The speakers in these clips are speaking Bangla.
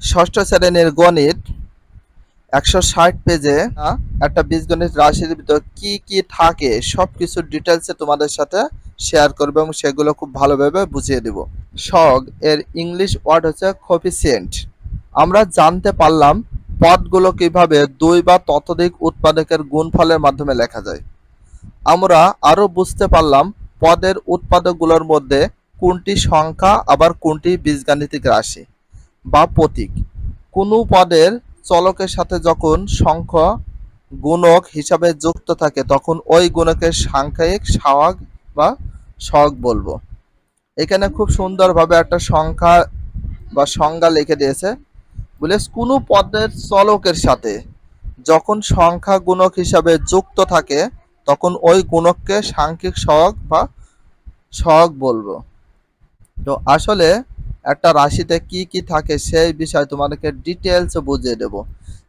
ষষ্ঠ শ্রেণির গণিত, একশো ষাট পেজে, একটা বীজগণিত রাশির ভিতর কি কি থাকে সব কিছু ডিটেলসে তোমাদের সাথে শেয়ার করব এবং সেগুলো খুব ভালোভাবে বুঝিয়ে দেব। সগ, এর ইংলিশ ওয়ার্ড হচ্ছে কোফিসিয়েন্ট আমরা জানতে পারলাম পদগুলো কীভাবে দুই বা ততোধিক উৎপাদকের গুণফলের মাধ্যমে লেখা যায়। আমরা আরও বুঝতে পারলাম পদের উৎপাদকগুলোর মধ্যে কোনটি সংখ্যা, আবার কোনটি বীজগাণিতিক রাশি। বা প্রতীক। কোনো পদের চলকের সাথে যখন সংখ্যা গুণক হিসাবে যুক্ত থাকে, তখন ওই গুণকের সাংখ্যিক সহগ বা সহগ বলব। এখানে খুব সুন্দরভাবে একটা সংখ্যা বা সংজ্ঞা লিখে দিয়েছে। বলে কোনো পদের চলকের সাথে যখন সংখ্যা গুণক হিসাবে যুক্ত থাকে, তখন ওই গুণককে সাংখ্যিক সহগ বা সহগ বলব। তো আসলে একটা রাশিতে কি কি থাকে সেই বিষয় তোমাদেরকে ডিটেলস বুঝিয়ে দেব।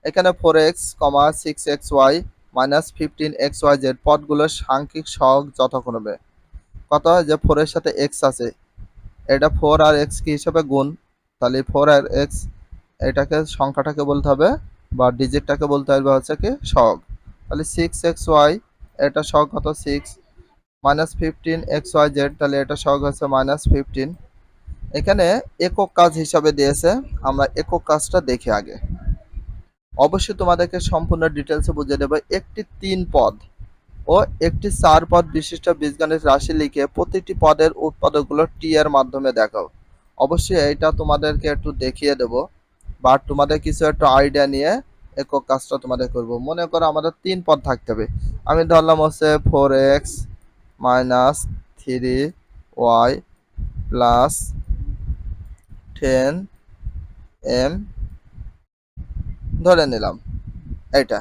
এখানে four x comma six x y minus fifteen x y z পদগুলোর সাংখ্যিক সহগ যথাক্রমে। কত হয় যে ফোরের সাথে এক্স আছে। এটা ফোর আর এক্স কি হিসাবে গুণ? তাহলে ফোর আর এক্স এটাকে সংখ্যাটাকে বলতে হবে বা ডিজিটটাকে বলতে হবে হচ্ছে কি সহগ। তাহলে সিক্স এক্স ওয়াই এটা সহগ কত? Six minus fifteen x y z তাহলে এটা সহগ হচ্ছে মাইনাস ফিফটিন এখানে একক কাজ হিসাবে দিয়েছে। আমরা একক কাজটা দেখে আগে। অবশ্যই তোমাদেরকে সম্পূর্ণ ডিটেলসে বুঝিয়ে দেবো। একটি তিন পদ ও একটি চার পদ বিশিষ্ট বীজগণিত রাশি লিখে প্রতিটি পদের উৎপাদকগুলো টি এর মাধ্যমে দেখাও। অবশ্যই এটা তোমাদেরকে একটু দেখিয়ে দেব বা তোমাদের কিছু একটা আইডিয়া নিয়ে একক কাজটা তোমাদের করব। মনে করো আমাদের তিন পদ থাকতে হবে। আমি ধরলাম হচ্ছে four x minus three y plus ten m ধরে নিলাম। এটা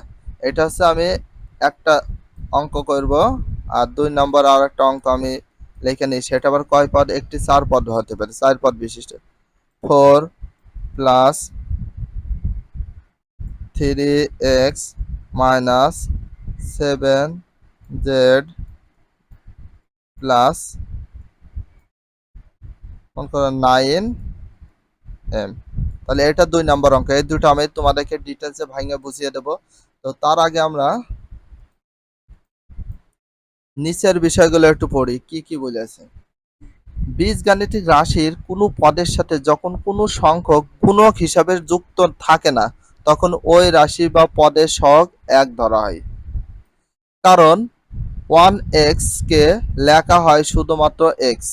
এটা হচ্ছে আমি একটা অঙ্ক করব আর দুই নম্বর আর একটা অঙ্ক আমি লিখে নিই। সেটা আবার কয় পদ? একটি চার পদ হতে পারে, চার পদ বিশিষ্ট। Four plus three x minus seven z plus মনে নাইন এম তাহলে এটা দুই নাম্বার অঙ্ক। এই দুটো আমি তোমাদেরকে ডিটেলসে ভাঙে বুঝিয়ে দেব। তো তার আগে আমরা নিচের বিষয়গুলো একটু পড়ি। কি কি বলেছে? বীজগাণিতিক রাশির কোনো পদের সাথে যখন কোনো সংখ্যক গুণক হিসাবে যুক্ত থাকে না, তখন ওই রাশি বা পদের সহগ এক ধরা হয়। কারণ ওয়ান এক্স কে লেখা হয় শুধুমাত্র x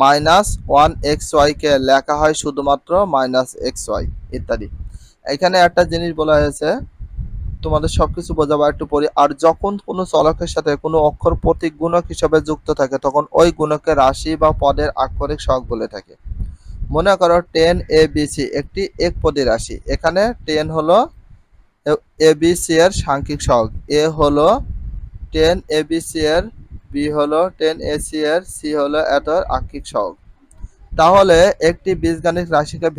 minus one x y কে লেখা হয় শুধুমাত্র মাইনাস এক্স ওয়াই ইত্যাদি। এখানে একটা জিনিস বলা হয়েছে, তোমাদের সবকিছু বোঝাবো একটু পড়ি আর যখন কোনো চলকের সাথে কোনো অক্ষর প্রতীক গুণক হিসাবে যুক্ত থাকে, তখন ওই গুণকে রাশি বা পদের আক্ষরিক সহগ বলে থাকে। মনে করো টেন এ বি সি, একটি একপদী রাশি। এখানে টেন হলো এ বি সি এর সাংখ্যিক সহগ, এ হলো টেন এ বি সি এর বি হলো টেন এ সি এর সি হলো এত আক্ষিক সহগ। তাহলে একটি বীজগাণিত রাশিকে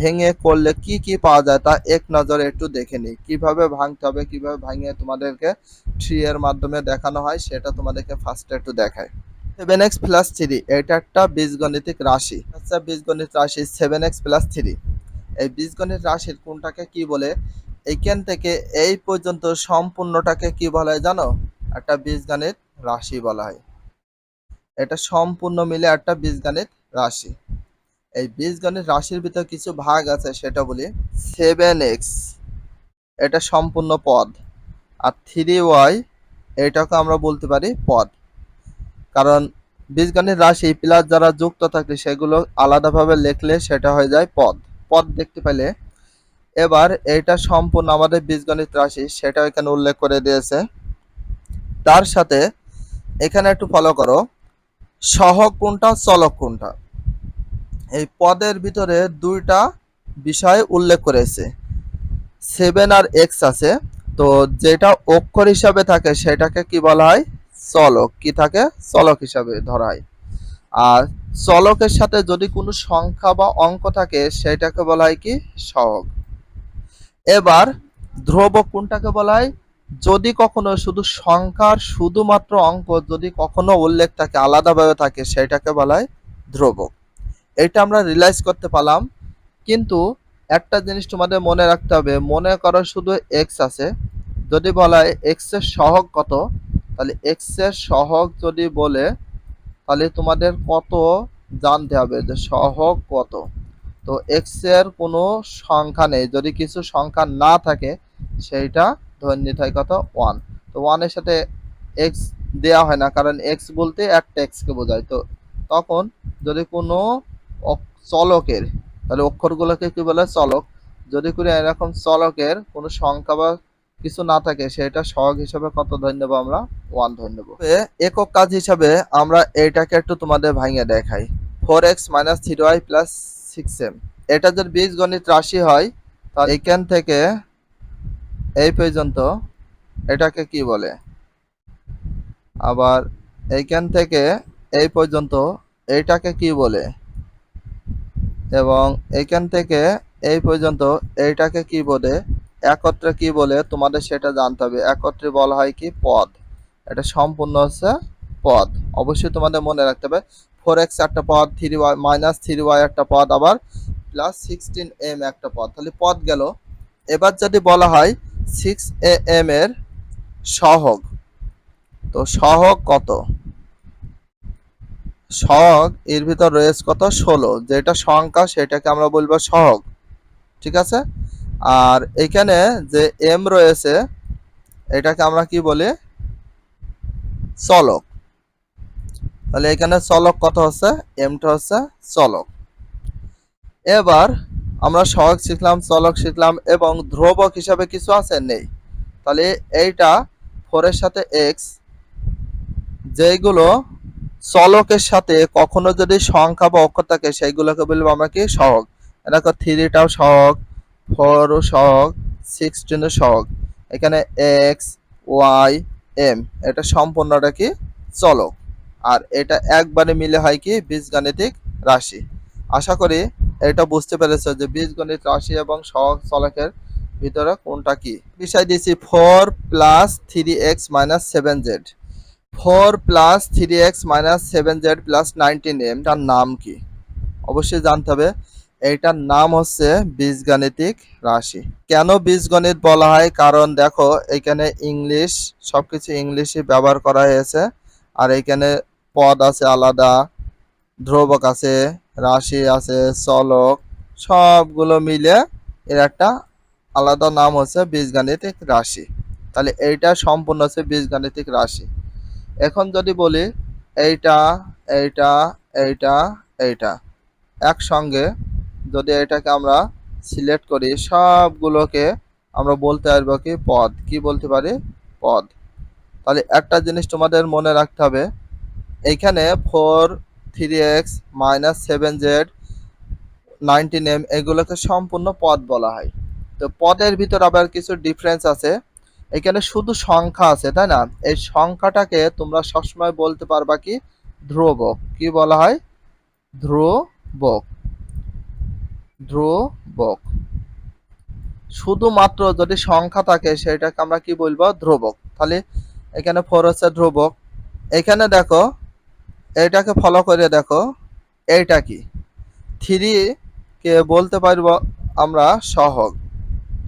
ভেঙ করলে কি কি পাওয়া যায় তা এক নজরে একটু দেখে নিই। কীভাবে ভাঙতে হবে, কীভাবে ভাঙিয়ে তোমাদেরকে থ্রি এর মাধ্যমে দেখানো হয় সেটা তোমাদেরকে ফার্স্টে একটু দেখায় সেভেন এক্স প্লাস থ্রি এটা একটা বীজগণিতিক রাশি। আচ্ছা বীজগণিত রাশি সেভেন এক্স প্লাস থ্রি এই বীজগণিত রাশির কোনটাকে কি বলে? এইখান থেকে এই পর্যন্ত সম্পূর্ণটাকে কি বলা জানো? একটা বীজগণিত রাশি বলা হয়। এটা সম্পূর্ণ মিলে একটা বীজগণিত রাশি। এই বীজগণিত রাশির ভিতর কিছু ভাগ আছে, সেটা বলি সেভেন এক্স। এটা সম্পূর্ণ পদ। আর থ্রি ওয়াই এটাকে আমরা বলতে পারি পদ। কারণ বীজগণিত রাশি প্লাস যারা যুক্ত থাকে, সেগুলো আলাদাভাবে লিখলে সেটা হয়ে যায় পদ। পদ দেখতে পেলে। এবার এটা সম্পূর্ণ আমাদের বীজগণিত রাশি সেটা এখানে উল্লেখ করে দিয়েছে। তার সাথে এখানে একটু ফলো করো। সহগ কোনটা, চলক কোনটা? এই পদের ভিতরে দুইটা বিষয় উল্লেখ করেছে। সেভেন আর এক্স আছে, তো যেটা অক্ষর হিসাবে থাকে সেটাকে কি বলা হয়? চলক। কি থাকে? চলক হিসাবে ধরা হয়। আর চলকের সাথে যদি কোনো সংখ্যা বা অঙ্ক থাকে, সেটাকে বলা হয় কি? সহগ। এবার ধ্রুবক কোনটাকে বলা হয়? যদি কখনো শুধু সংখ্যার শুধুমাত্র অঙ্ক যদি কখনো উল্লেখ থাকে, আলাদাভাবে থাকে, সেটাকে বলা হয় ধ্রুবক। এটা আমরা রিয়েলাইজ করতে পারলাম। কিন্তু একটা জিনিস তোমাদের মনে রাখতে হবে, মনে করো শুধু এক্স আছে। যদি বলা হয় এক্সের সহগ কত, তাহলে এক্সের সহগ যদি বলে, তাহলে তোমাদের কত জানতে হবে যে সহগ কত। তো এক্সের কোনো সংখ্যা নেই। যদি কিছু সংখ্যা না থাকে, সেইটা ধরে নিতে হয় কত? ওয়ান তো ওয়ানের সাথে এক্স দেওয়া হয় না, কারণ এক্স বলতে একটা এক্সকে বোঝায়। তো তখন যদি কোনো চলকের, তাহলে অক্ষরগুলোকে কী বলে? চলক। যদি কোনো এরকম চলকের কোনো সংখ্যা বা কিছু না থাকে, সেটা সহগ হিসাবে কত ধরে নেব আমরা? ওয়ান ধরে নেব। একক কাজ হিসাবে আমরা এইটাকে একটু তোমাদের ভাঙিয়ে দেখাই। Four x minus three y plus six m এটা যদি বীজগণিত রাশি হয়, তাহলে এখান থেকে এই পর্যন্ত এটাকে কি বলে? আবার এইখান থেকে এই পর্যন্ত এইটাকে কি বলে? এবং এইখান থেকে এই পর্যন্ত এইটাকে কি বলে? একত্রে কি বলে? তোমাদের সেটা জানতে হবে। একত্রে বলা হয় কি? পদ। এটা সম্পূর্ণ হচ্ছে পদ। অবশ্যই তোমাদের মনে রাখতে হবে। ফোর এক্স একটা পদ three y minus three y একটা পদ, আবার প্লাস সিক্সটিন এম একটা পদ। তাহলে পদ গেল। এবার যদি বলা হয় সিক্স এ এম এর সহগ। তো সহগ কত? সহগ এর ভিতর রয়েছে কত? ষোলো। যেটা সংখ্যা, সেটাকে আমরা বলব সহগ। ঠিক আছে? আর এখানে যে এম রয়েছে, এটাকে আমরা কি বলি? চলক। তাহলে এখানে চলক কত হচ্ছে? এমটা হচ্ছে চলক। এবার আমরা সহগ শিখলাম, চলক শিখলাম এবং ধ্রুবক হিসাবে কিছু আছে নেই। তাহলে এইটা ফোরের সাথে এক্স যেগুলো চলকের সাথে কখনো যদি সংখ্যা বা অক্ষর থাকে, সেইগুলোকে বলব আমরা কি? সহগ। দেখো থ্রিটাও সহগ ফোরও সহগ সিক্সটিনও সহগ। এখানে এক্স ওয়াই এম এটা সম্পূর্ণটা কি? চলক। আর এটা একবারে মিলে হয় কি? বীজগাণিতিক রাশি। আশা করি এটা বুঝতে পেরেছ যে বীজগণিত রাশি এবং সহগ চলকের ভিতরে কোনটা কি? বিষয় দিয়েছি four plus three x minus seven z four plus three x minus seven z plus nineteen নাম কি? অবশ্যই জানতে হবে এইটার নাম হচ্ছে বীজগাণিতিক রাশি। কেন বীজগণিত বলা হয়? কারণ দেখো, এখানে ইংলিশ, সবকিছু ইংলিশে ব্যবহার করা হয়েছে, আর এখানে পদ আছে আলাদা ধ্রুবক আছে, রাশি আছে, চলক, সবগুলো মিলে এর একটা আলাদা নাম হচ্ছে বীজগাণিতিক রাশি। তাহলে এইটা সম্পূর্ণ হচ্ছে বীজগাণিতিক রাশি। এখন যদি বলি এইটা এইটা এইটা এইটা, একসঙ্গে যদি এটাকে আমরা সিলেক্ট করি, সবগুলোকে আমরা বলতে পারব কি পদ। কি বলতে পারি? পদ। তাহলে একটা জিনিস তোমাদের মনে রাখতে হবে এইখানে four three x minus seven z nineteen m, এগুলোকে সম্পূর্ণ পদ বলা হয়। তো পদের ভিতর আবার কিছু ডিফারেন্স আছে। এখানে শুধু সংখ্যা আছে, তাই না? এই সংখ্যাটাকে তোমরা সবসময় বলতে পারবা কি? ধ্রুবক। কি বলা হয়? ধ্রুবক। ধ্রুবক। শুধুমাত্র যদি সংখ্যা থাকে, সেটাকে আমরা কি বলব? ধ্রুবক। তাহলে এখানে ফোর হচ্ছে ধ্রুবক। এখানে দেখো এটাকে ফলো করে দেখো। এইটা কি? থ্রি কে বলতে পারব আমরা সহগ।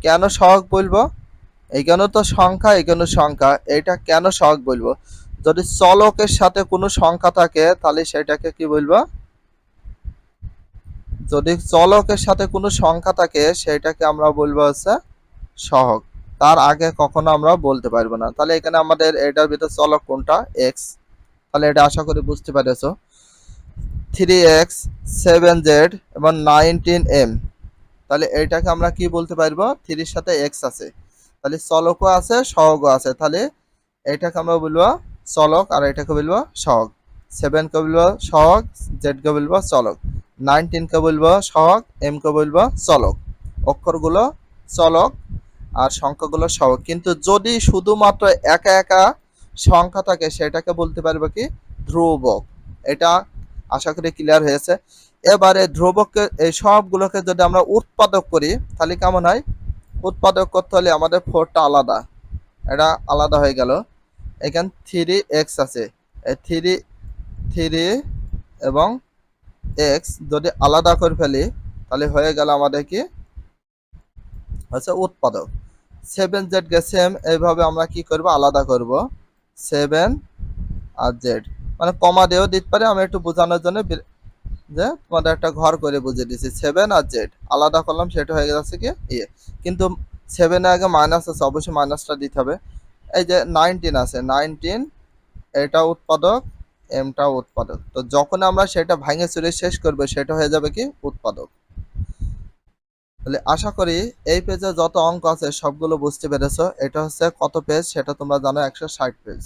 কেন সহগ বলব? এখানে তো সংখ্যা এখানে সংখ্যা? এটা কেন সহগ বলব? যদি চলকের সাথে কোনো সংখ্যা থাকে, তাহলে সেটাকে কি বলব? যদি চলকের সাথে কোনো সংখ্যা থাকে, সেটাকে আমরা বলব হচ্ছে সহগ। তার আগে কখনো আমরা বলতে পারব না। তাহলে এখানে আমাদের এটার ভিতরে চলক কোনটা? এক্স তাহলে এটা আশা করি বুঝতে পেরেছ। থ্রি এক্স সেভেন জেড এবং নাইনটিন এম তাহলে এইটাকে আমরা কি বলতে পারব? থ্রির সাথে এক্স আছে। তাহলে চলকও আছে সহগও আছে। তাহলে এইটাকে আমরা বলব চলক আর এটাকে বলব সহগ। সেভেনকে বলব সহগ জেডকে বলব চলক। নাইনটিনকে বলব সহগ এমকে বলব চলক। অক্ষরগুলো চলক আর সংখ্যাগুলো সহগ। কিন্তু যদি শুধুমাত্র একা একা সংখ্যা থাকে সেটাকে বলতে পারবে কি? ধ্রুবক। এটা আশা করি ক্লিয়ার হয়েছে। এবারে ধ্রুবককে এই সবগুলোকে যদি আমরা উৎপাদক করি, তাহলে কেমন হয়? উৎপাদক করতে হলে আমাদের ফোরটা আলাদা। এটা আলাদা হয়ে গেল। এখানে থ্রি এক্স আছে। এই থ্রি থ্রি এবং এক্স যদি আলাদা করে ফেলি, তাহলে হয়ে গেল আমাদের কি? হচ্ছে উৎপাদক। সেভেন জেড কে সেম এইভাবে আমরা কি করব? আলাদা করব। সেভেন আর জেড। মানে কমা দিয়েও দিতে পারে, আমি একটু বোঝানোর জন্য যে তোমাদের একটা ঘর করে বুঝিয়ে দিচ্ছি সেভেন আর জেড। আলাদা করলাম, সেটা হয়ে গেছে কি ইয়ে। কিন্তু সেভেনের আগে মাইনাস আছে, অবশ্যই মাইনাসটা দিতে হবে। এই যে নাইনটিন আছে নাইনটিন এটা উৎপাদক এমটা উৎপাদক। তো যখন আমরা সেটা ভাঙে চুরে শেষ করব, সেটা হয়ে যাবে কি, উৎপাদক। তাহলে আশা করি এই পেজে যত অঙ্ক আছে সবগুলো বুঝতে পেরেছ। এটা হচ্ছে কত পেজ সেটা তোমরা জানো একশো ষাট পেজ